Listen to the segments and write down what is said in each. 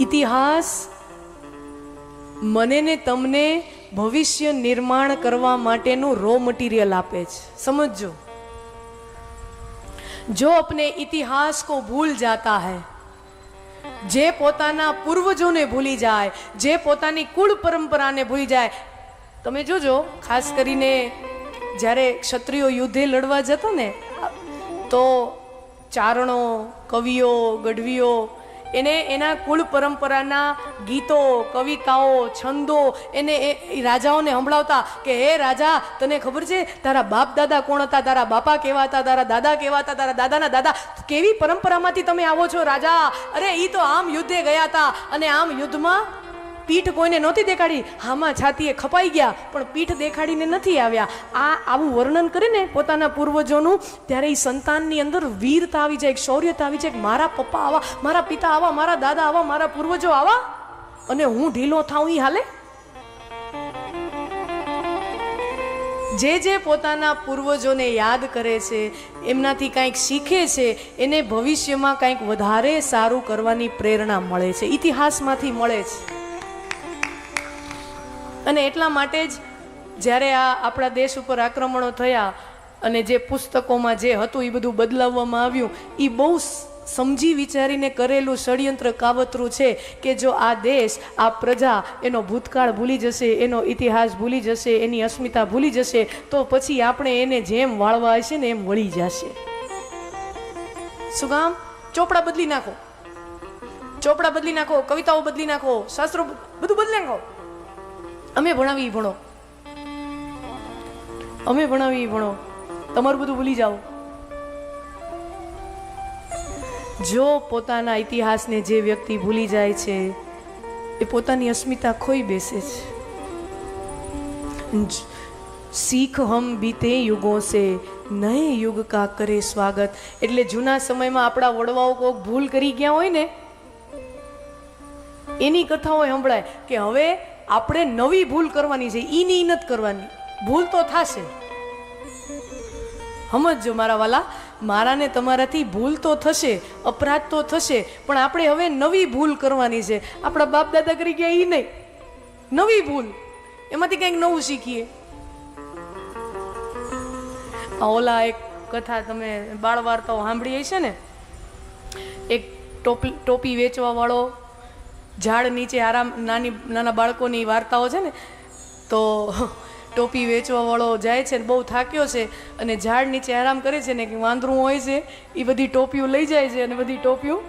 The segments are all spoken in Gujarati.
ઇતિહાસ મને ને તમને ભવિષ્ય નિર્માણ કરવા માટેનું રો મટીરિયલ આપે છે સમજો જો अपने इतिहास को भूल जाता है જે પોતાના પૂર્વજોને ભૂલી જાય જે પોતાની કુળ પરંપરાને ભૂલી જાય તમે જોજો ખાસ કરીને જ્યારે ક્ષત્રિયો યુદ્ધે લડવા જતા ને તો ચારણો કવિઓ ગઢવીઓ એને એના કુળ પરંપરાના ગીતો, કવિતાઓ, છંદો એને એ એ રાજાઓને સંભળાવતા કે, હે રાજા, તને ખબર છે? તારા બાપ દાદા કોણ હતા? તારા બાપા કેવા હતા? તારા દાદા કેવા હતા? તારા દાદાના દાદા કેવી પરંપરામાંથી તમે આવો છો, રાજા? અરે એ તો આમ યુદ્ધે ગયા હતા અને આમ યુદ્ધમાં પીઠ કોઈને નહોતી દેખાડી. હામાં છાતીએ ખપાઈ ગયા, પણ પીઠ દેખાડીને નથી આવ્યા. આ આવું વર્ણન કરીને પોતાના પૂર્વજોનું ત્યારે એ સંતાનની અંદર વીરતા આવી જાય શૌર્યતા આવી જાય મારા પપ્પા આવા, મારા પિતા આવા, મારા દાદા આવા, મારા પૂર્વજો આવા. અને હું ઢીલો થાઉં એ હાલે? જે જે પોતાના પૂર્વજોને યાદ કરે છે, એમનાથી કાંઈક શીખે છે, એને ભવિષ્યમાં કંઈક વધારે સારું કરવાની પ્રેરણા મળે છે. ઇતિહાસમાંથી મળે છે. અને એટલા માટે જ જ્યારે આ આપણા દેશ ઉપર આક્રમણો થયા અને જે પુસ્તકોમાં જે હતું એ બધું બદલાવવામાં આવ્યું એ બહુ સમજી વિચારીને કરેલું ષડયંત્ર કાવતરું છે કે જો આ દેશ, આ પ્રજા એનો ભૂતકાળ ભૂલી જશે, એનો ઇતિહાસ ભૂલી જશે, એની અસ્મિતા ભૂલી જશે, તો પછી આપણે એને જેમ વાળવા હશે ને એમ વળી જશે. શું કામ? ચોપડા બદલી નાખો. ચોપડા બદલી નાખો, કવિતાઓ બદલી નાખો, શાસ્ત્રો બધું બદલી નાખો. અમે ભણાવી ભણો. અમે ભણાવી ભણો. તમારું બધું ભૂલી જાઓ. જો પોતાના ઇતિહાસને જે વ્યક્તિ ભૂલી જાય છે, એ પોતાની અસ્મિતા ખોઈ બેસે છે. શીખ હમ બીતે યુગો સે, નય યુગ કા કરે સ્વાગત. એટલે જૂના સમયમાં આપણા વડવાઓ કોઈક ભૂલ કરી ગયા હોય ને, એની કથાઓ સંભળાય કે હવે આપણે નવી ભૂલ કરવાની છે ઈ ની નથી કરવાની. ભૂલ તો થશે. સમજજો મારા વાલા, મારાને તમારાથી ભૂલ તો થશે, અપરાધ તો થશે, પણ આપણે હવે નવી ભૂલ કરવાની છે. આપણા બાપ દાદા કરી ગયા એ નહીં. નવી ભૂલ. એમાંથી કંઈક નવું શીખીએ. ઓલા એક કથા તમે બાળ વાર્તાઓ સાંભળી હશે ને? એક ટોપી ટોપી વેચવા વાળો ઝાડ નીચે આરામ, નાની, નાના બાળકોની વાર્તાઓ છે ને, તો ટોપી વેચવાવાળો જાય છે ને બહુ થાક્યો છે અને ઝાડ નીચે આરામ કરે છે ને કે વાંદરું હોય છે એ બધી ટોપીઓ લઈ જાય છે અને બધી ટોપીઓ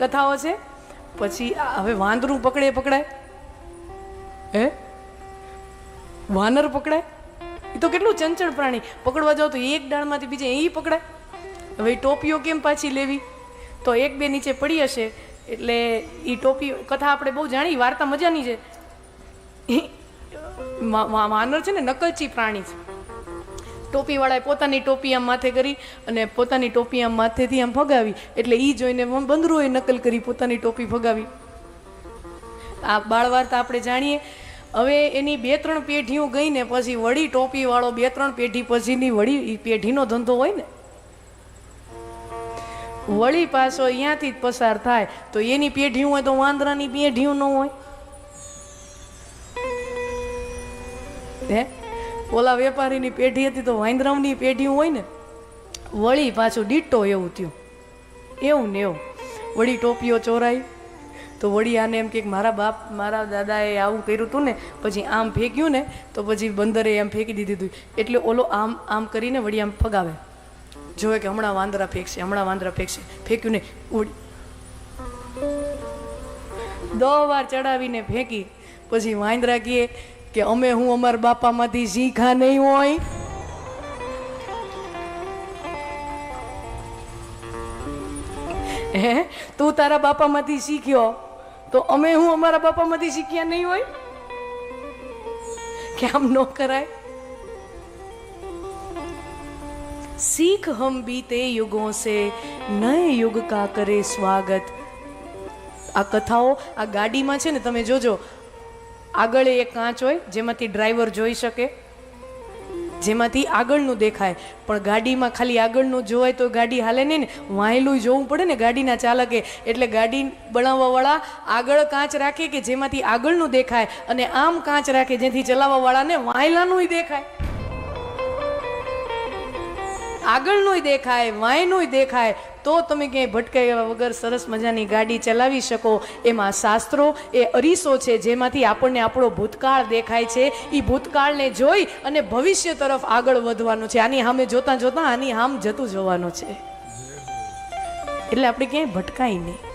કથાઓ છે. પછી હવે વાંદરું પકડે, પકડાય. હે? વાનર પકડાય? એ તો કેટલું ચંચળ પ્રાણી. પકડવા જાવ તો એક ડાળમાંથી બીજે એ પકડાય. હવે ટોપીઓ કેમ પાછી લેવી? તો એક બે નીચે પડી હશે. એટલે એ ટોપી કથા આપણે બહુ જાણી વાર્તા મજાની છે. વાનર છે ને નકલચી પ્રાણી છે. ટોપીવાળાએ પોતાની ટોપી આમ માથે કરી અને પોતાની ટોપી આમ માથેથી આમ ફગાવી એટલે એ જોઈને બંદરોએ નકલ કરી પોતાની ટોપી ફગાવી આ બાળ વાર્તા આપણે જાણીએ. હવે એની બે ત્રણ પેઢીઓ ગઈને પછી વળી ટોપીવાળો બે ત્રણ પેઢી પછીની વળી પેઢીનો ધંધો હોય ને વળી પાછો અહીંયાથી જ પસાર થાય. તો એની પેઢી હોય તો વાંદરાની પેઢીઓ ન હોય. હે? ઓલા વેપારીની પેઢી હતી તો વાંદરાની પેઢી હોય ને, વળી પાછું ડીટો એવું થયું. એવું ને એવું. વળી ટોપીઓ ચોરાઈ. તો વળી આને એમ કે મારા બાપ, મારા દાદાએ આવું કર્યું હતું ને, પછી આમ ફેંક્યું ને, તો પછી બંદરે એમ ફેંકી દીધું હતું એટલે ઓલો આમ આમ કરીને વળી આમ ફગાવે. જોવે કે હમણાં વાંદરા ફેંકશે, હમણાં વાંદરા ફેંકશે. ફેંક્યું ને ઉડી. દો વાર ચડાવીને ફેંકી. પછી વાંદરા કહે કે અમે હું અમારા બાપામાંથી શીખા નહીં હોય. હે? તું તારા બાપામાંથી શીખ્યો? તો અમે હું અમારા બાપામાંથી શીખ્યા નહીં હોય? કે આમ ન કરાય? सीख हम बीते युगों से नए युग का करे સ્વાગત આ કથાઓ આ ગાડીમાં છે ને તમે જોજો આગળ એક કાચ હોય જેમાંથી ડ્રાઈવર જોઈ શકે જેમાંથી આગળનું દેખાય પણ ગાડીમાં ખાલી આગળનું જોવાય તો ગાડી હાલે નહીં ને વાંયલું જોવું પડે ને ગાડીના ચાલકે એટલે ગાડી બનાવવાવાળા આગળ કાચ રાખે કે જેમાંથી આગળનું દેખાય અને આમ કાચ રાખે જેથી ચલાવવાવાળાને વાંયલાનું દેખાય આગળનું દેખાય, વાયનું દેખાય, તો તમે ક્યાંય ભટકાયા વગર સરસ મજાની ગાડી ચલાવી શકો. એમાં શાસ્ત્રો, એ અરીસો છે જેમાંથી આપણને આપણો ભૂતકાળ દેખાય છે. એ ભૂતકાળને જોઈ અને ભવિષ્ય તરફ આગળ વધવાનું છે. આની સામે જોતાં જોતાં આની આમ જતું જોવાનું છે. એટલે આપણે ક્યાંય ભટકાય નહીં.